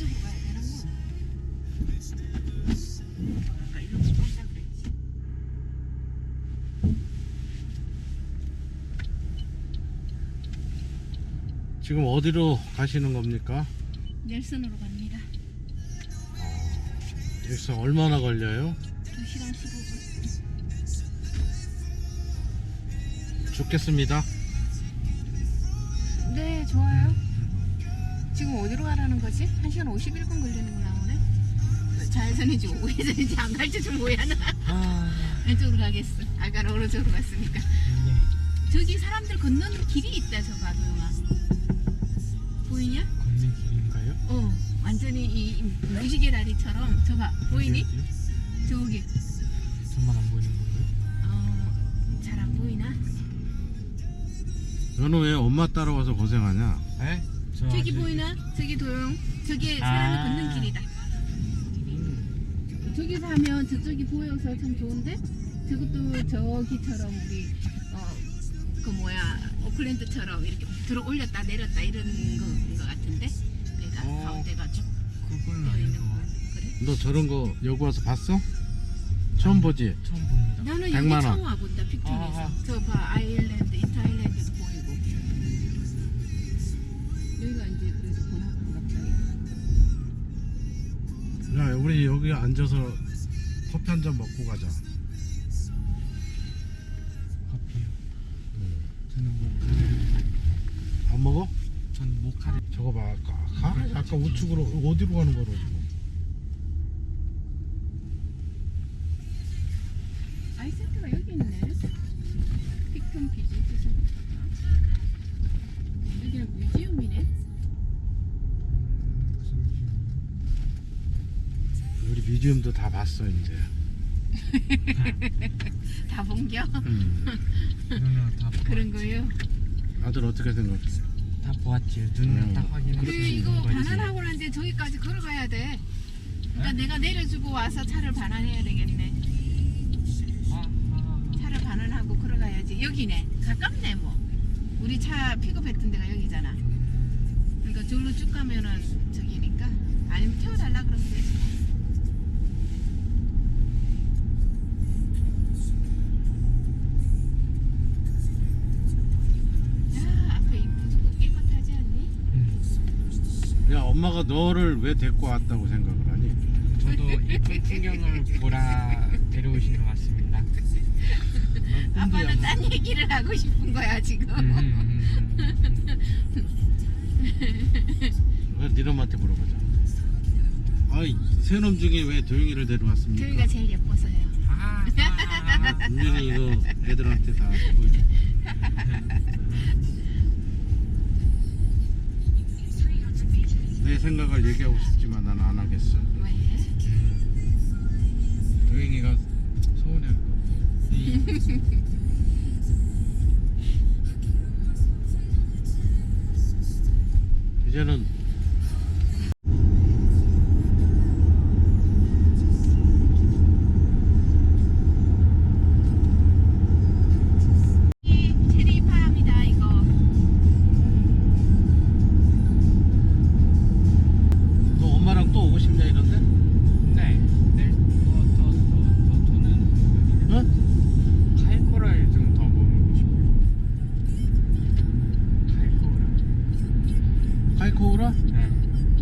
지. 지금 어디로 가시는 겁니까? 넬슨으로 갑니다. 여기서 얼마나 걸려요? 2시간 15분. 죽겠습니다. 네, 좋아요. 지금 어디로 가라는 거지? 1시간 51분 걸리는 거 나오네. 좌회전인지 우회전인지 안 갈지 좀 뭐야나. 아, 왼쪽으로 가겠어. 아까는 오른쪽으로 갔으니까. 네. 저기 사람들 걷는 길이 있다, 저 봐도영아. 보이냐? 걷는 길인가요? 어, 완전히 이 무지개 다리처럼 저 봐, 보이니? 어디? 저기. 저만 안 보이는 건가요? 어, 잘 안 보이나? 너는 왜 엄마 따라와서 고생하냐? 네? 저 저기 보이나? 저기 도용. 저기 사람이 아. 걷는 길이다. 음, 저기서 하면 저쪽이 보여서 참 좋은데 저것도 저기처럼 우리 어 그 뭐야 오클랜드처럼 이렇게 들어 올렸다 내렸다 이런 거인 것 같은데 내가 어. 가운데가 쭉 그건 되어 아닌 있는 것거 같아요. 그래? 너 저런 거 여기 와서 봤어? 처음 보지? 처음 봅니다. 나는 여기 100만 원. 처음 와본다 픽톤에서 아. 저봐 아일랜드 이 우리 여기 앉아서 커피 한 잔 먹고 가자. 커피요. 저는 모카를, 안 먹어? 전 모카를. 저거 봐, 아까. 가? 아까 우측으로 어디로 가는 거로 뮤지엄도 다 봤어 이제. 다 본겨? 음. 눈으로 다 그런. 거요? 아들 어떻게 생각해? 다 보았지. 눈으로 음. 딱 확인할 수 그리고 있는 이거. 반환하고 난데 저기까지 걸어가야 돼. 그러니까 네? 내가 내려주고 와서 차를 반환해야 되겠네. 아, 아, 차를 반환하고 걸어가야지. 여기네. 가깝네 뭐. 우리 차 픽업했던 데가 여기잖아. 그러니까 저기로 쭉 가면은 저기니까. 아니면 태워달라 그러면 되지. 뭐. 야 앞에 이쁘고 깨끗하지 않니? 엄마가 너를 왜 데리고 왔다고 생각을 하니? 저도 이쁜 풍경을 보라 데려오신 것 같습니다. 넌 아빠는. 딴 얘기를 하고 싶은 거야 지금. 음, 음, 음, 음. 왜 니놈한테 물어보자. 아이, 새놈 중에 왜 도영이를 데려왔습니까? 저희가 제일 예뻐서요. 아, 아, 아. 분명히 이거 애들한테 다 보여줘. 내 생각을 얘기하고 싶지만 난 안 하겠어. 왜? 도영이가 서운해할 것 같아. 이제는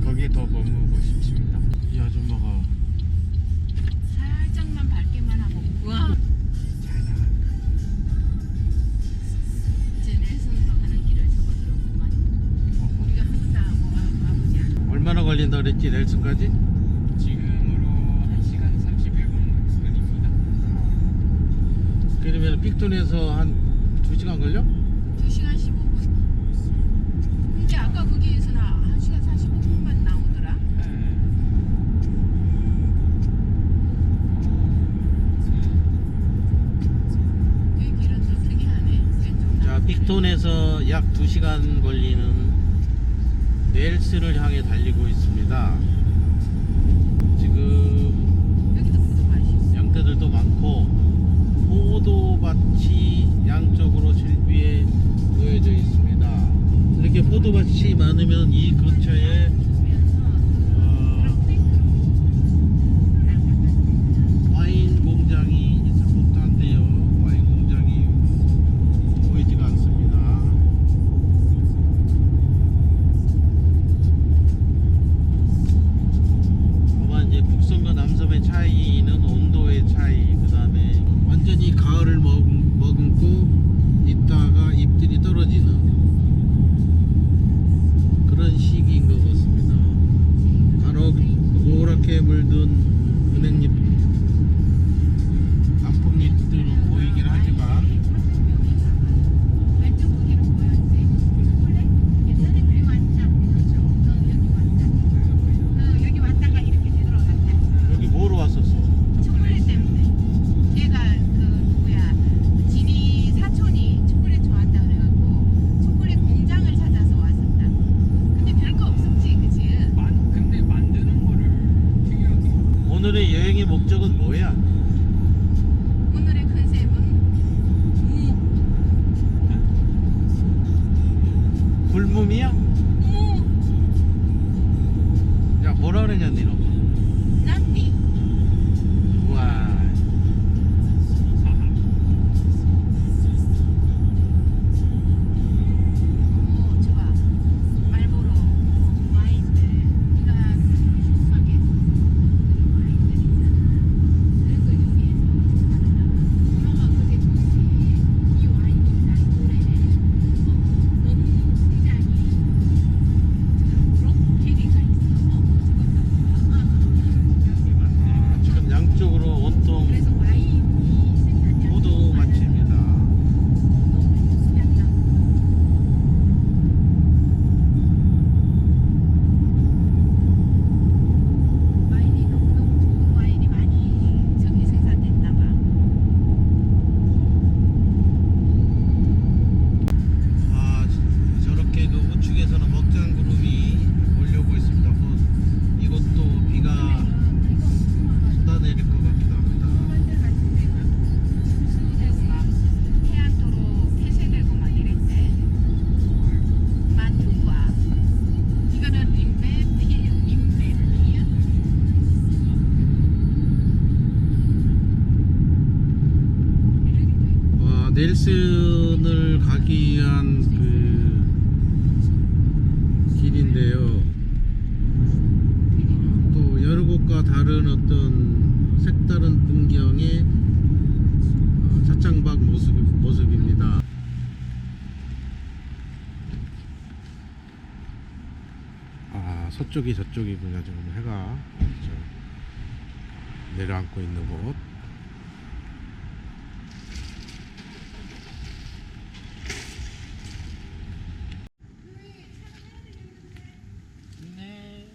거기에 더 머무고 싶습니다. 이 아줌마가 살짝만 밝게만 하고. 와. 잘 나가. 이제 nel슨으로 가는 길을 접어들었구만. 우리가 항상 뭐 아, 아버지 안. 얼마나 걸린다 그랬지 nel슨까지? 지금으로 1시간 31분 걸립니다. 그러면 픽톤에서 한 2시간 걸려? 2시간 15분. 근데 아까 거기에서는 1시간 45분만 나오더라. 네. 이 길은 좀 특이하네. 왼쪽 자 나무. 픽톤에서 약 2시간 걸리는 넬스를 향해 달리고 있습니다 지금. 양떼들도 많고 포도밭이 양쪽으로 실비에 놓여져 있습니다 이렇게 포도밭이 많으면 이 근처에 하얗게 물든 은행잎 단풍잎들은 보이긴 하지만 왼쪽 고개로 보여야지. 초콜릿? 옛날에 그리 왔자. 어, 여기 왔다. 어, 여기 왔다가 이렇게 되돌아갔다. 여기 뭐로 왔었어? 초콜릿 때문에. 얘가 그 누구야? 진이 사촌이 초콜릿 좋아한다 그래갖고 초콜릿 공장을 찾아서 왔었다. 근데 별거 없었지, 그치? 만 근데 만드는 거를 특이하게 오늘의 여행의 목적은 뭐야? 넬슨을 가기 위한 그 길인데요. 아, 또 여러 곳과 다른 어떤 색다른 풍경의 어, 차창박 모습, 모습입니다. 아 서쪽이 저쪽이군요. 지금 해가 저 내려앉고 있는 곳 네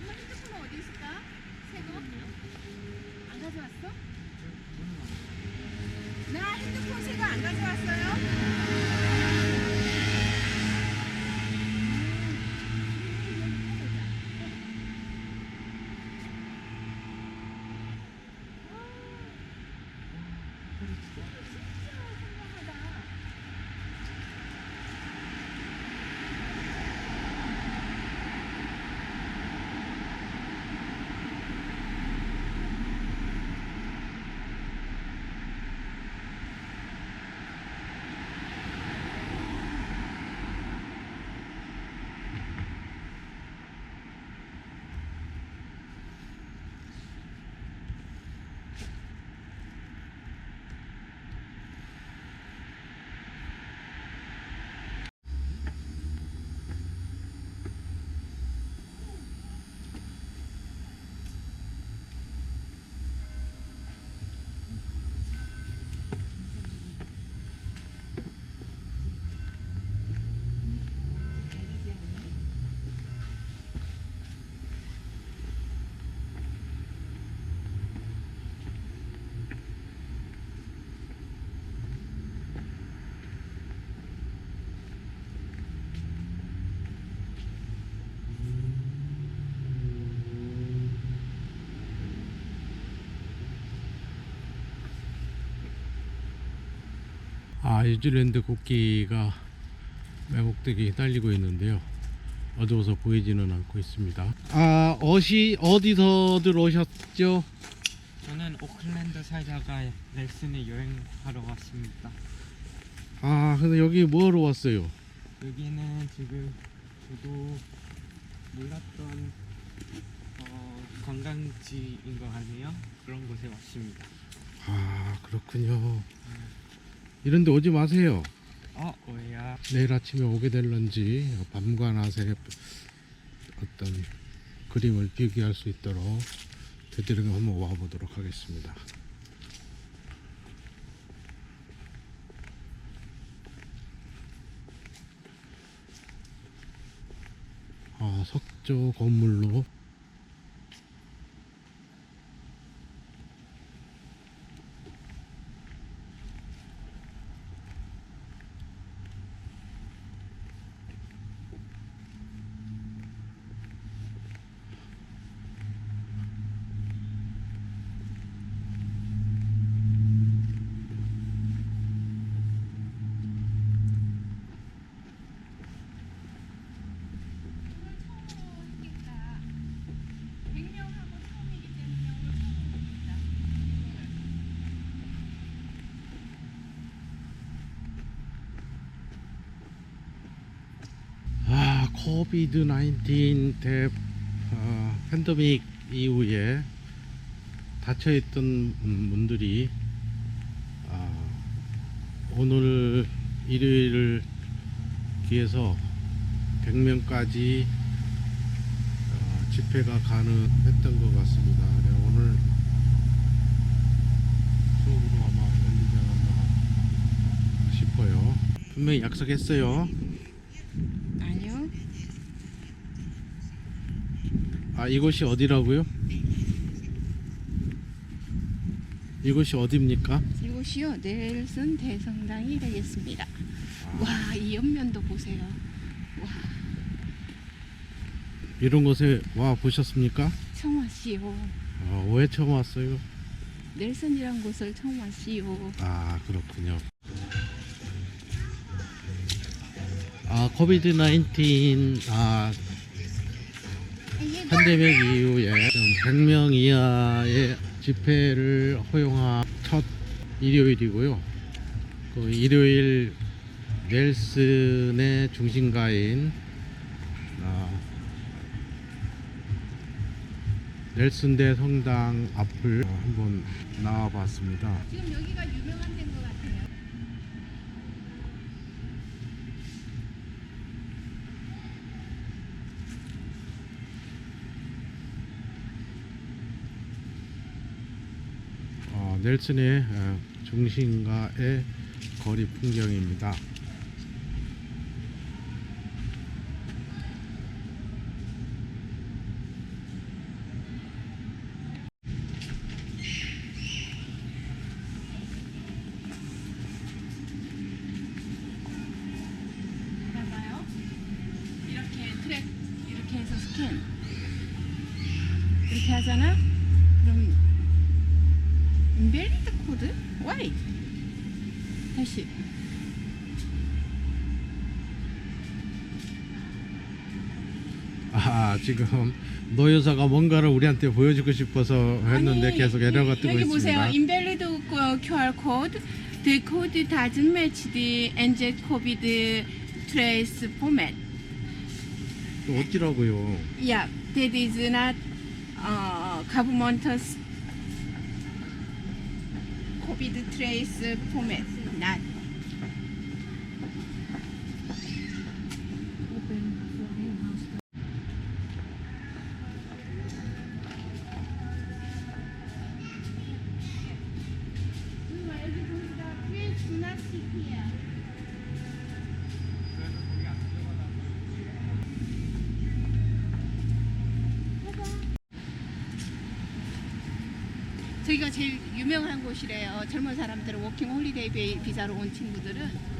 엄마 핸드폰 어디 있을까? 새거? 안 가져왔어? 나 핸드폰 새거 안 가져왔어요? 아 뉴질랜드 국기가 매국되게 날리고 있는데요 어두워서 보이지는 않고 있습니다 아 어시 어디서들 오셨죠? 저는 오클랜드 살다가 렉슨에 여행하러 왔습니다 아 근데 여기 뭐하러 왔어요? 여기는 지금 저도 몰랐던 어, 관광지인 것 같네요. 그런 곳에 왔습니다. 아 그렇군요. 이런데 오지 마세요. 어, 왜야? 내일 아침에 오게 될런지 밤과 낮의 어떤 그림을 비교할 수 있도록 되도록 한번 와보도록 하겠습니다. 아 석조 건물로 코비드 19 대, 어, 팬데믹 이후에 닫혀있던 음, 분들이 아, 오늘 일요일을 기해서 100명까지 어, 집회가 가능했던 것 같습니다. 네, 오늘 수업으로 아마 열리지 않았나 싶어요. 분명히 약속했어요. 아 이곳이 어디라고요? 이곳이 어디입니까? 이곳이요 넬슨 대성당이 되겠습니다. 와 이 옆면도 보세요. 와 이런 곳에 와 보셨습니까? 처음 왔시오. 아, 왜 처음 왔어요? 넬슨이란 곳을 처음 왔시오. 아 그렇군요. 아 코비드 19아 팬데믹 이후에 좀 100명 이하의 집회를 허용한 첫 일요일이고요. 그 일요일 넬슨의 중심가인 아, 넬슨대 성당 앞을 한번 나와봤습니다. 지금 여기가 유명한 데인 것 같아요. 어, 넬슨의 어, 중심가의 거리 풍경입니다. 봐봐요. 이렇게 트랙 이렇게 해서 스캔 이렇게 하잖아. 그럼 인벨리드 코드? 와이 다시 아 지금 노 여사가 뭔가를 우리한테 보여주고 싶어서 했는데 아니, 계속 에러가 뜨고 여기 있습니다. 보세요. 인벨리드 QR code. The code doesn't match the NZ COVID trace format. 또 어찌라고요? Yeah, that is not uh, government's COVID trace format. Not. 저기가 제일 유명한 곳이래요. 젊은 사람들은 워킹 홀리데이 비- 비자로 온 친구들은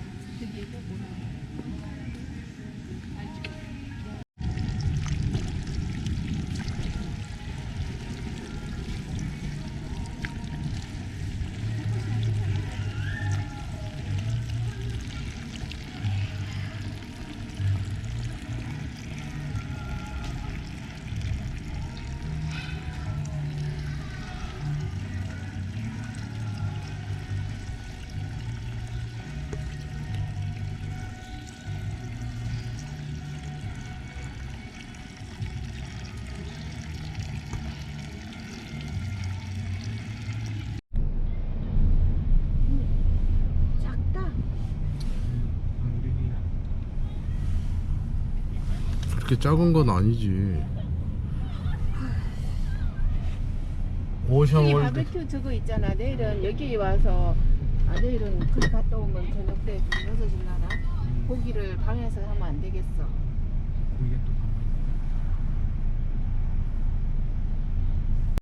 그렇게 작은 건 아니지. 이 오션월드 바베큐 저거 있잖아. 내일은 여기 와서 아 내일은 그 갔다 오면 저녁 때좀 늦어질라나? 고기를 방에서 하면 안 되겠어. 고기가 또